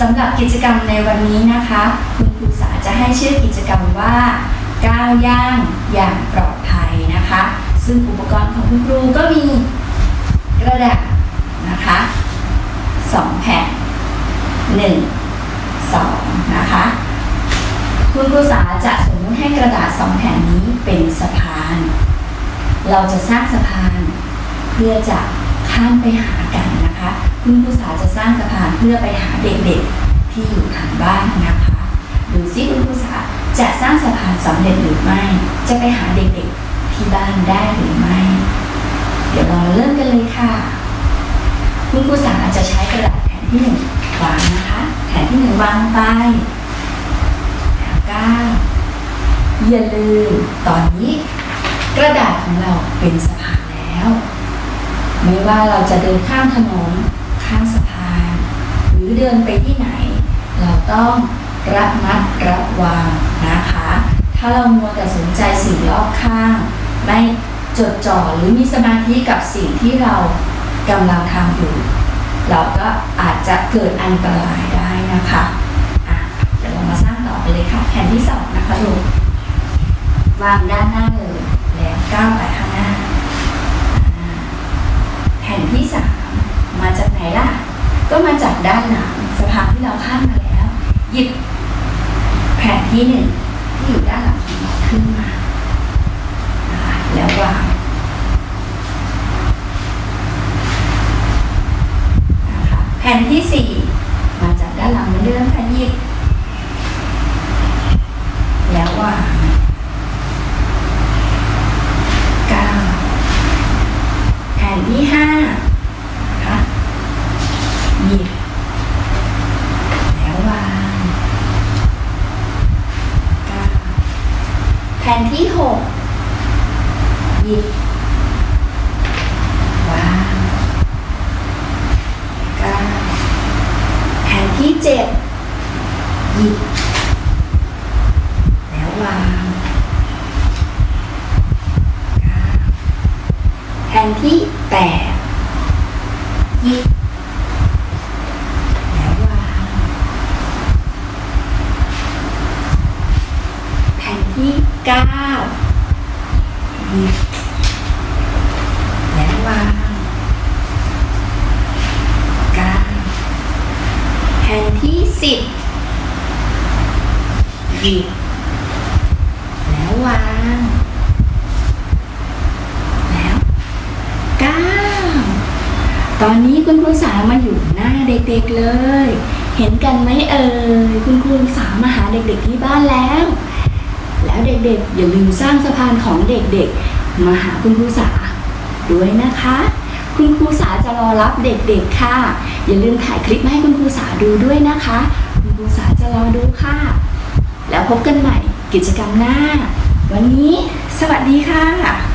สำหรับกิจกรรมในวันนี้นะคะ คุณครูสาจะให้ชื่อกิจกรรมว่าก้าวย่างอย่างปลอดภัยนะคะ ซึ่งอุปกรณ์ของคุณครูก็มีกระดาษนะคะสองแผ่นหนึ่งสองนะคะ คุณครูสาจะสมมติให้กระดาษสองแผ่นนี้เป็นสะพาน เราจะสร้างสะพานเพื่อจะข้ามไปหากันนะคะ คุณครูสาจะสร้างสะพานเพื่อไปหาเด็กๆที่อยู่ทางบ้านนะคะ ดูซิคุณครูสาจะสร้างสะพานสำเร็จหรือไม่ จะไปหาเด็กๆที่บ้านได้หรือไม่ เดี๋ยวเราเริ่มกันเลยค่ะ คุณครูสาจะใช้กระดาษแผ่นที่หนึ่งวางนะคะ แผ่นที่หนึ่งวางไปแถวเก้าอย่าลืมตอนนี้ กระดาษของเราเป็นสะพานแล้ว ไม่ว่าเราจะเดินข้ามถนน ข้ามสะพาน หรือเดินไปที่ไหน เราต้องระมัดระวังนะคะ ถ้าเรามัวแต่สนใจสิ่งรอบข้าง ไม่จดจ่อหรือมีสมาธิกับสิ่งที่เรากำลังทำอยู่ เราก็อาจจะเกิดอันตรายได้นะคะอะเดี๋ยวเรามาสร้างต่อไปเลยค่ะแผ่นที่สองนะคะลูกวางด้านหน้าเลยแล้วก้าวไปข้างหน้าแผ่นที่สามมาจากไหนล่ะ ก็มาจากด้านหลังสะพานที่เราข้ามมาแล้ว หยิบแผ่นที่หนึ่งที่อยู่ด้านหลังของเราขึ้นมาแล้ววางนะคะแผ่นที่สี่มาจากด้านหลังเหมือนเดิมแผ่นหยิบแล้ววาง เก้าแผ่นที่ห้านะคะหยิบแล้ววางเก้าแผ่นที่หกหยิบวางเก้าแผ่นที่เจ็ดหยิบแล้ววางก้าแผ่นที่แปดหยิบแล้ววางแผ่นที่ เก้าหยิบแล้ววางเก้าแผ่นที่สิบหยิบแล้ววาง แล้วเก้าตอนนี้คุณครูสามาอยู่หน้าเด็กๆเลย เห็นกันไหมเอ่ยคุณครูสามาหาเด็กๆที่บ้านแล้ว แล้วเด็กๆ อย่าลืมสร้างสะพานของเด็กๆ มาหาคุณครูสาด้วยนะคะ คุณครูสาจะรอรับเด็กๆค่ะ อย่าลืมถ่ายคลิปมาให้คุณครูสาดูด้วยนะคะ คุณครูสาจะรอดูค่ะ แล้วพบกันใหม่กิจกรรมหน้า วันนี้ สวัสดีค่ะ